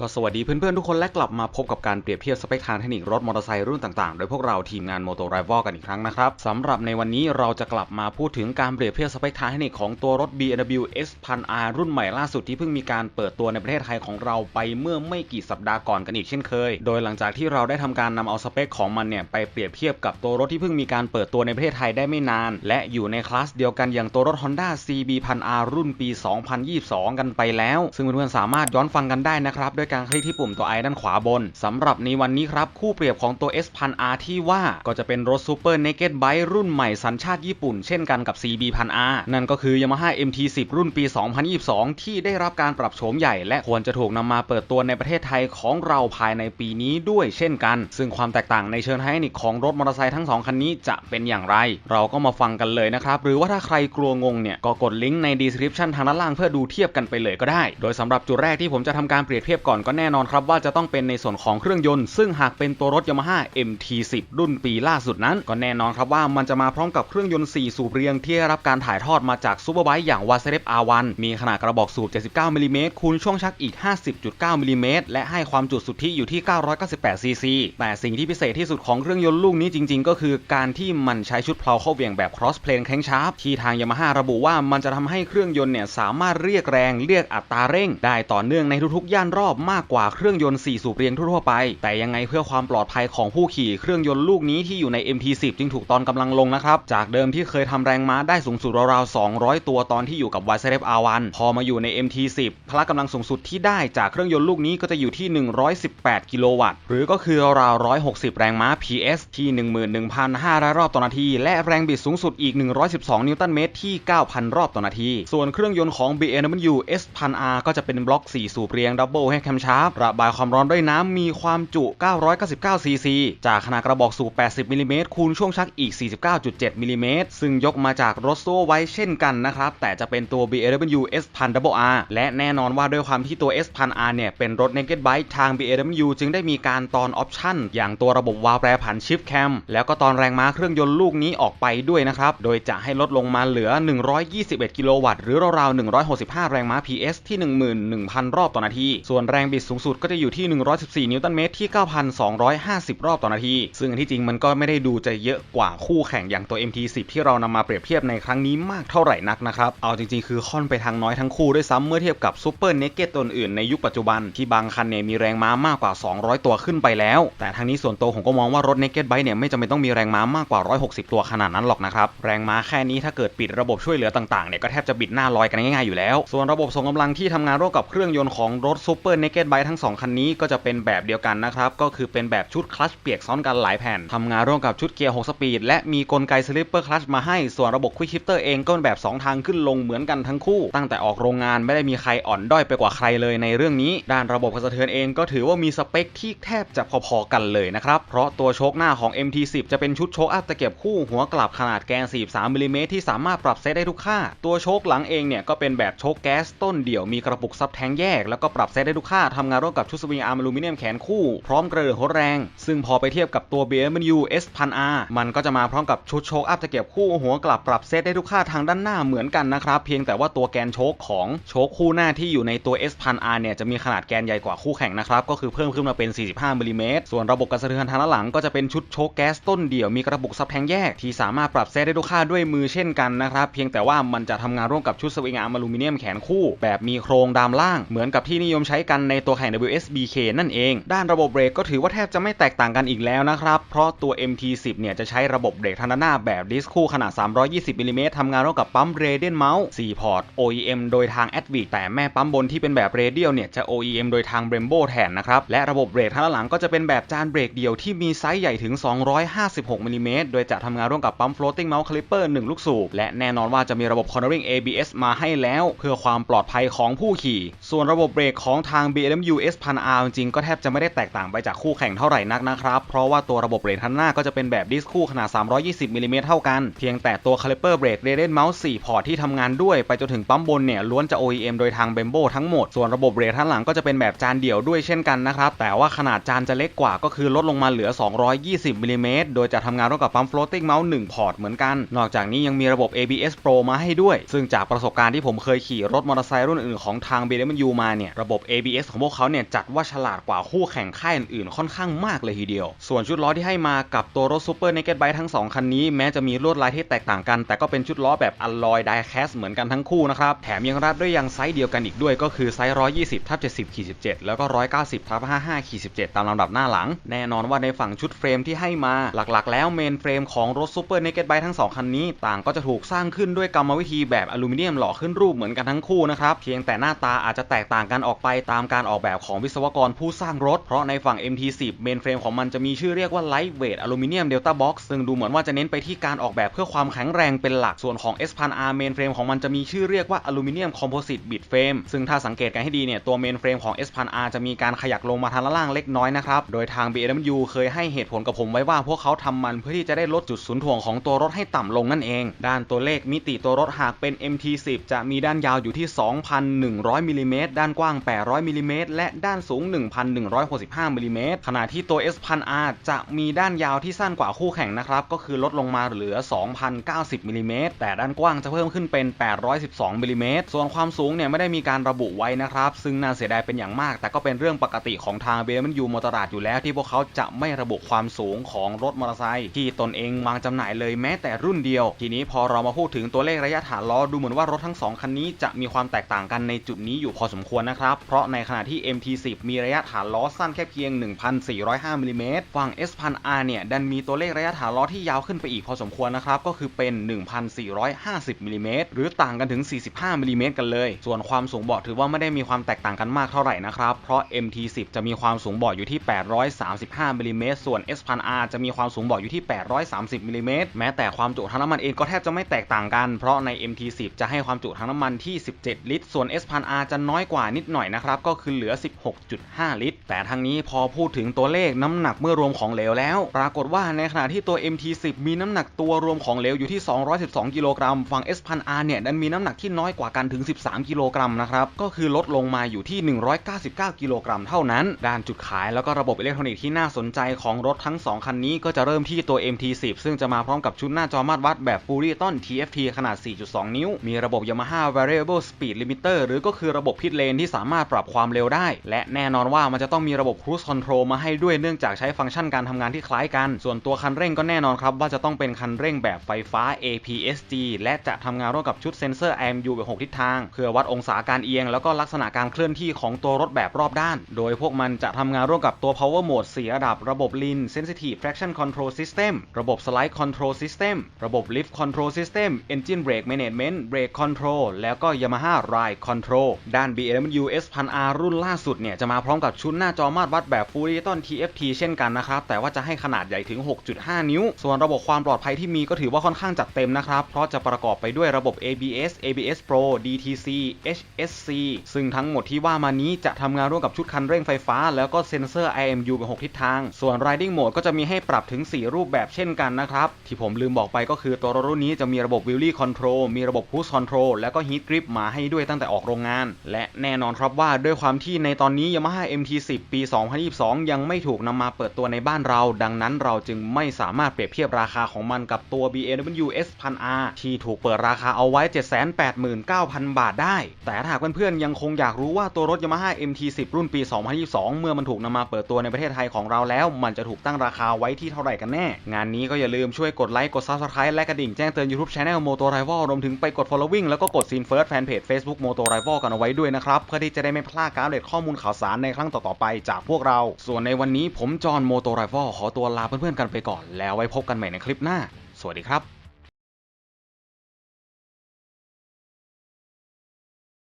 ก็สวัสดีเพื่อนๆ ทุกคนและกลับมาพบกับการเปรียบเทียบสเปคทางเทคนิครถมอเตอร์ไซค์รุ่นต่างๆ โดยพวกเราทีมงาน Moto Rival กันอีกครั้งนะครับสำหรับในวันนี้เราจะกลับมาพูดถึงการเปรียบเทียบสเปคทางเทคนิคของตัวรถ BMW S 1 0 0 R รุ่นใหม่ล่าสุดที่เพิ่งมีการเปิดตัวในประเทศไทยของเราไปเมื่อไม่กี่สัปดาห์ก่อนกันอีกเช่นเคย โดยหลังจากที่เราได้ทำการนำเอาสเปคของมันเนี่ยไปเปรียบเทียบกับตัวรถที่เพิ่งมีการเปิดตัวในประเทศไทยได้ไม่นาน และอยู่ในคลาสเดียวกันอย่างตัวรถ Honda CB 1 0 0 R รุ่นปี 2022 กันไปแล้ว ซึ่งเพื่อนๆสามารถย้อนฟังกันได้นะครับด้วยการคลิกที่ปุ่มตัว i ด้านขวาบนสำหรับในวันนี้ครับ คู่เปรียบของตัว S 1 0 0 R ที่ว่าก็จะเป็นรถ Super Naked Bike รุ่นใหม่สัญชาติญี่ปุ่นเช่นกันกับ CB 1 0 0 R นั่นก็คือ Yamaha MT10 รุ่นปี 2022 ที่ได้รับการปรับโฉมใหญ่ และควรจะถูกนำมาเปิดตัวในประเทศไทยของเราภายในปีนี้ด้วยเช่นกัน ซึ่งความแตกต่างในเชิงเทคนิคของรถมอเตอร์ไซค์ทั้งสองคันนี้จะเป็นอย่างไร เราก็มาฟังกันเลยนะครับ หรือว่าถ้าใครกลัวงงเนี่ยก็กดลิงก์ใน description ทางด้านล่างเพื่อดูเทียบกันไปเลยก็ได้ โดยสำหรับจุดแรกที่ผมจะทำการเปรียบเทียบก่อนก็แน่นอนครับว่าจะต้องเป็นในส่วนของเครื่องยนต์ ซึ่งหากเป็นตัวรถ Yamaha MT10 รุ่นปีล่าสุดนั้น ก็แน่นอนครับว่ามันจะมาพร้อมกับเครื่องยนต์ 4 สูบเรียงที่ได้รับการถ่ายทอดมาจากซูเปอร์ไบค์อย่าง w a s e r e p R1 มีขนาดกระบอกสูบ 79มิลลิเมตรคูณช่วงชักอีก 50.9มิลลิเมตรและให้ความจุสุทธิอยู่ที่ 998 ซีซี แต่สิ่งที่พิเศษที่สุดของเครื่องยนต์ลูกนี้จริง ๆ ก็คือการที่มันใช้ชุดเพลาเข้าเวียงแบบ cross plane crankshaft ที่ทาง Yamaha ระบุว่ามันจะทำให้เครื่องยนต์เนี่ยสามารถเรียกแรงเรียกอัตราเร่ง ได้ต่อเนื่องในทุกๆย่านรอบมากกว่าเครื่องยนต์4สูบเรียงทั่วไป แต่ยังไงเพื่อความปลอดภัยของผู้ขี่เครื่องยนต์ลูกนี้ที่อยู่ใน MT10 จึงถูกตอนกำลังลงนะครับ จากเดิมที่เคยทำแรงม้าได้สูงสุดราวๆ200 ตัวตอนที่อยู่กับ y s r f R1 พอมาอยู่ใน MT10 พละกำลังสูงสุดที่ได้จากเครื่องยนต์ลูกนี้ก็จะอยู่ที่ 118 กิโลวัตต์ หรือก็คือราวๆ160 แรงม้า PS ที่ 11,500 รอบต่อนาที และแรงบิดสูงสุดอีก 112 นิวตันเมตรที่ 9,000 รอบต่อนาที ส่วนเครื่องยนต์ของ BMW S 1 0 0 R ก็จะเป็นบล็อก 4 สูบเรียงดับเบิลแคมชาร์ประบายความร้อนด้วยน้ำมีความจุ 999 ซีซี จากขนาดกระบอกสูบ 80มิลลิเมตรคูณช่วงชักอีก 49.7มิลลิเมตรซึ่งยกมาจากรถโซ่ไว้เช่นกันนะครับ แต่จะเป็นตัว BMW S1000RR และแน่นอนว่าด้วยความที่ตัว S 1 0 0 R เนี่ย เป็นรถ Naked Bike ทาง BMW จึงได้มีการตอนออปชั่น อย่างตัวระบบวาล์วแปรผันชิฟแคมแล้วก็ตอนแรงม้าเครื่องยนต์ลูกนี้ออกไปด้วยนะครับ โดยจะให้ลดลงมาเหลือ 121 กิโลวัตต์หรือราวๆ 165 แรงม้า PS ที่ 11,000 รอบต่อนาที ส่วนแรงบิดสูงสุดก็จะอยู่ที่ 114 นิวตันเมตรที่ 9,250 รอบต่อนาที ซึ่งที่จริงมันก็ไม่ได้ดูจะเยอะกว่าคู่แข่งอย่างตัว MT10 ที่เรานำมาเปรียบเทียบในครั้งนี้มากเท่าไหร่นักนะครับ เอาจริงๆ คือค่อนไปทางน้อยทั้งคู่ด้วยซ้ำเมื่อเทียบกับซูเปอร์เนกเกตตัวอื่นในยุคปัจจุบันที่บางคันเนี่ยมีแรงม้ามากกว่า 200 ตัวขึ้นไปแล้ว แต่ทางนี้ส่วนตัวผมก็มองว่ารถเนกเกตไบค์เนี่ยไม่จำเป็นต้องมีแรงม้ามากกว่า 160 ตัวขนาดนั้นหรอกนะครับแรงม้าแค่นี้ถ้าเกิดปิดระบบช่วยเหลือต่างๆเนี่ยก็แทบจะบิดหน้าลอยกันง่ายๆอยู่แล้ว ส่วนระบบส่งกำลังที่ทำงานร่วมกับเครื่องยนต์ของรถซูเปอร์เนเกตไบค์ทั้ง 2 คันนี้ก็จะเป็นแบบเดียวกันนะครับ ก็คือเป็นแบบชุดคลัตช์เปียกซ้อนกันหลายแผ่นทำงานร่วมกับชุดเกียร์ 6 สปีด และมีกลไกสลิปเปอร์คลัตช์มาให้ ส่วนระบบควิกชิปเตอร์เองก็เป็นแบบ 2 ทางขึ้นลงเหมือนกันทั้งคู่ ตั้งแต่ออกโรงงานไม่ได้มีใครอ่อนด้อยไปกว่าใครเลยในเรื่องนี้ ด้านระบบกระสะเทือนเองก็ถือว่ามีสเปคที่แทบจะพอๆกันเลยนะครับ เพราะตัวโชคหน้าของ MT10 จะเป็นชุดโชคอัพตะเกียบคู่หัวกลับขนาดแกน 43มิลลิเมตรที่สามารถปรับเซตได้ทุกค่า ตัวโชคหลังเองเนี่ยก็เป็นแบบโชคแก๊สต้นเดี่ยวมีกระปุกซับแทงแยกแล้วก็ปรับเซตได้ทุกค่าทำงานร่วมกับชุดสวิงอาร์มอลูมิเนียมแขนคู่ พร้อมกระเดื่องหัวแรง ซึ่งพอไปเทียบกับตัว BMW S 1 0 0 R มันก็จะมาพร้อมกับชุดโชคอัพตะเกียบคู่หัวกลับปรับเซตได้ทุกค่าทางด้านหน้าเหมือนกันนะครับเพียงแต่ว่าตัวแกนโชคของโชคคู่หน้าที่อยู่ในตัว S 1 0 0 R เนี่ยจะมีขนาดแกนใหญ่กว่าคู่แข่งนะครับก็คือเพิ่มขึ้นมาเป็น 45มิลลิเมตรส่วนระบบกระสะเทือนทางด้านหลังก็จะเป็นชุดโชคแก๊สต้นเดี่ยวมีกระปุกซับแทงแยกที่สามารถปรับเซตได้ทุกค่าด้วยมือเช่นกันนะครับเพียงแต่ว่ามันจะทำงานร่วมกับชุดสวิงอาร์มอลูมิเนียมแขนคู่ แบบมีโครงดามล่างเหมือนกับที่นิยมใช้กันในตัวแข่ง WSBK นั่นเอง ด้านระบบเบรกก็ถือว่าแทบจะไม่แตกต่างกันอีกแล้วนะครับ เพราะตัว MT10 เนี่ยจะใช้ระบบเบรกทางด้านหน้าแบบดิสคู่ขนาด 320มิลลิเมตรทำงานร่วมกับปั๊มเรเดียนเมาส์4พอร์ต OEM โดยทาง Advic แต่แม่ปั๊มบนที่เป็นแบบเรเดียลเนี่ยจะ OEM โดยทาง Brembo แทนนะครับ และระบบเบรกทางด้านหลังก็จะเป็นแบบจานเบรกเดียวที่มีไซส์ใหญ่ถึง 256มิลลิเมตรโดยจะทำงานร่วมกับปั๊ม floating mount clipper 1 ลูกสูบและแน่นอนว่าจะมีระบบ cornering ABS มาให้แล้ว เพื่อความปลอดภัยของผู้ขี่ ส่วนระบบเบรกของทาง BMW S 1 0 0 R จริงๆ ก็แทบจะไม่ได้แตกต่างไปจากคู่แข่งเท่าไหร่นักนะครับ เพราะว่าตัวระบบเบรกทันหน้าก็จะเป็นแบบดิสคู่ขนาด 320มิลลิเมตรเท่ากัน เพียงแต่ตัว caliper brake radial mouse 4พอร์ตที่ทำงานด้วย ไปจนถึงปั๊มบนเนี่ยล้วนจะ OEM โดยทาง Brembo ทั้งหมด ส่วนระบบเบรกทันหลังก็จะเป็นแบบจานเดี่ยวด้วยเช่นกันนะครับ แต่ว่าขนาดจานจะเล็กกว่าก็คือลดลงมาเหลือ 220มิลลิเมตรโดยจะทำงานร่วมกับปั๊ม floating mount 1พอร์ตเหมือนกัน นอกจากนี้ยังมีระบบ ABS Pro มาให้ด้วย ซึ่งจากประสบการณ์ที่ผมเคยขี่รถมอเตอร์ไซค์รุ่นอื่นของทาง BMW มาเนี่ยระบบ ABS ของพวกเขาเนี่ยจัดว่าฉลาดกว่าคู่แข่งค่ายอื่นๆค่อนข้างมากเลยทีเดียว ส่วนชุดล้อที่ให้มากับตัวรถซูเปอร์เนก e d ไบทั้ง 2 คันนี้แม้จะมีลวดลายที่แตกต่างกัน แต่ก็เป็นชุดล้อแบบอลลอยไดแคสเหมือนกันทั้งคู่นะครับ แถมยังรัดด้วยยางไซส์เดียวกันอีกด้วยก็คือไซส์ 120ทับ70ขีด17 แล้วก็ 190ทับ55ขีด17 ตามลำดับหน้าหลัง แน่นอนว่าในฝั่งชุดเฟรมที่ให้มาหลักๆ แล้วเมนเฟรมของรถซูเปอร์เนก e d ไบทั้ง 2 คันนี้ ต่างก็จะถูกสร้างขึ้นด้วยกรรมวิธีแบบอลูมิเนียมหล่อขึ้นรูปเหมือนกันทั้งคู่นะครับเพียงแต่หน้าตาอาจจะแตกต่างกันออกไปตามการการออกแบบของวิศวกรผู้สร้างรถ เพราะในฝั่ง MT10 เมนเฟรมของมันจะมีชื่อเรียกว่า Lightweight Aluminium Delta Box ซึ่งดูเหมือนว่าจะเน้นไปที่การออกแบบเพื่อความแข็งแรงเป็นหลัก ส่วนของ S1000R เมนเฟรมของมันจะมีชื่อเรียกว่า Aluminium Composite Bit Frame ซึ่งถ้าสังเกตกันให้ดีเนี่ย ตัวเมนเฟรมของ S1000R จะมีการขยักลงมาทางล่างเล็กน้อยนะครับ โดยทาง BMW เคยให้เหตุผลกับผมไว้ว่าพวกเขาทำมันเพื่อที่จะได้ลดจุดศูนย์ถ่วงของตัวรถให้ต่ำลงนั่นเอง ด้านตัวเลขมิติตัวรถหากเป็น MT10 จะมีด้านยาวอยู่ที่ 2,100มิลลิเมตรด้านกว้าง 800มิลลิเมตรและด้านสูง 1,165มิลลิเมตรขณะที่ตัว S 1 0 0 R จะมีด้านยาวที่สั้นกว่าคู่แข่งนะครับ ก็คือลดลงมาเหลือ 2,090มิลลิเมตรแต่ด้านกว้างจะเพิ่มขึ้นเป็น 812มิลลิเมตรส่วนความสูงเนี่ยไม่ได้มีการระบุไว้นะครับ ซึ่งน่าเสียดายเป็นอย่างมาก แต่ก็เป็นเรื่องปกติของทาง BMW มอเตอร์ราดอยู่แล้วที่พวกเขาจะไม่ระบุความสูงของรถมอเตอร์ไซค์ที่ตนเองวางจำหน่ายเลยแม้แต่รุ่นเดียว ทีนี้พอเรามาพูดถึงตัวเลขระยะฐานล้อดูเหมือนว่ารถทั้งสองคันนี้จะมีความแตกต่างกันในจุดนี้อยู่พอสมควรนะครับ เพราะในขณะที่ MT10 มีระยะฐานล้อสั้นแค่เพียง 1,405มิลลิเมตรฝั่ง S1000R เนี่ยดันมีตัวเลขระยะฐานล้อที่ยาวขึ้นไปอีกพอสมควรนะครับ ก็คือเป็น 1,450มิลลิเมตรหรือต่างกันถึง 45มิลลิเมตรกันเลย ส่วนความสูงเบาะถือว่าไม่ได้มีความแตกต่างกันมากเท่าไหร่นะครับ เพราะ MT10 จะมีความสูงเบาะอยู่ที่ 835มิลลิเมตรส่วน S1000R จะมีความสูงเบาะอยู่ที่ 830มิลลิเมตรแม้แต่ความจุทางน้ำมันเองก็แทบจะไม่แตกต่างกัน เพราะใน MT10 จะให้ความจุทางน้ำมันที่ 17 ลิตร ส่วน S1000R จะน้อยกว่านิดหน่อยนะครับก็คือเหลือ 16.5 ลิตร แต่ทางนี้พอพูดถึงตัวเลขน้ำหนักเมื่อรวมของเหลวแล้ว ปรากฏว่าในขณะที่ตัว MT10 มีน้ำหนักตัวรวมของเหลวอยู่ที่ 212 กิโลกรัมฝั่ง S1000R เนี่ยดันมีน้ำหนักที่น้อยกว่ากันถึง 13 กิโลกรัมนะครับ ก็คือลดลงมาอยู่ที่ 199 กิโลกรัมเท่านั้น ด้านจุดขายแล้วก็ระบบอิเล็กทรอนิกส์ที่น่าสนใจของรถทั้ง 2 คันนี้ก็จะเริ่มที่ตัว MT10 ซึ่งจะมาพร้อมกับชุดหน้าจอมาตรวัดแบบ Full Digital TFT ขนาด 4.2 นิ้ว มีระบบ Yamaha Variable Speed Limiter หรือก็คือระบบพิทเลนที่สามารถปรับความเร็วได้ และแน่นอนว่ามันจะต้องมีระบบ Cruise Control มาให้ด้วยเนื่องจากใช้ฟังก์ชันการทำงานที่คล้ายกัน ส่วนตัวคันเร่งก็แน่นอนครับว่าจะต้องเป็นคันเร่งแบบไฟฟ้า APS-G และจะทำงานร่วมกับชุดเซ็นเซอร์ IMU แบบ6ทิศทาง เพื่อวัดองศาการเอียง แล้วก็ลักษณะการเคลื่อนที่ของตัวรถแบบรอบด้าน โดยพวกมันจะทำงานร่วมกับตัว Power Mode 4ระดับ ระบบ Lean Sensitive Traction Control System ระบบ Slide Control System ระบบ Lift Control System Engine Brake Management Brake Control แล้วก็ Yamaha Ride Control ด้าน BMW S1000R รุ่นล่าสุดเนี่ยจะมาพร้อมกับชุดหน้าจอมาตรวัดแบบ Full Digital TFT เช่นกันนะครับ แต่ว่าจะให้ขนาดใหญ่ถึง 6.5 นิ้ว ส่วนระบบความปลอดภัยที่มีก็ถือว่าค่อนข้างจัดเต็มนะครับ เพราะจะประกอบไปด้วยระบบ ABS ABS Pro DTC HSC ซึ่งทั้งหมดที่ว่ามานี้จะทำงานร่วมกับชุดคันเร่งไฟฟ้า แล้วก็เซ็นเซอร์ IMU เป็น 6 ทิศทาง ส่วน Riding Mode ก็จะมีให้ปรับถึง 4 รูปแบบเช่นกันนะครับ ที่ผมลืมบอกไปก็คือตัวรถรุ่นนี้จะมีระบบ Wheelie Control มีระบบ Cruise Control แล้วก็ Heat Grip มาให้ด้วยตั้งแต่ออกโรงงาน และแน่นอนครับว่าด้วยความที่ในตอนนี้ Yamaha MT10 ปี 2022 ยังไม่ถูกนำมาเปิดตัวในบ้านเรา ดังนั้นเราจึงไม่สามารถเปรียบเทียบราคาของมันกับตัว BMW S1000R ที่ถูกเปิดราคาเอาไว้ 789,000 บาทได้ แต่ถ้าหากเพื่อนๆยังคงอยากรู้ว่าตัวรถ Yamaha MT10 รุ่นปี 2022 เมื่อมันถูกนำมาเปิดตัวในประเทศไทยของเราแล้ว มันจะถูกตั้งราคาไว้ที่เท่าไหร่กันแน่ งานนี้ก็อย่าลืมช่วยกดไลค์กด Subscribe และกระดิ่งแจ้งเตือน YouTube Channel Moto Rival รวมถึงไปกด Following แล้วก็กด Scene First Fanpage Facebook Moto Rival กันเอาไว้ด้วยนะครับเพื่อที่จะได้ไม่พลาดการอัปเดตข้อมูลข่าวสารในครั้งต่อๆไปจากพวกเรา ส่วนในวันนี้ผมจอห์นโมโตไรฟอขอตัวลาเพื่อนๆกันไปก่อน แล้วไว้พบกันใหม่ในคลิปหน้า สวัสดีครับ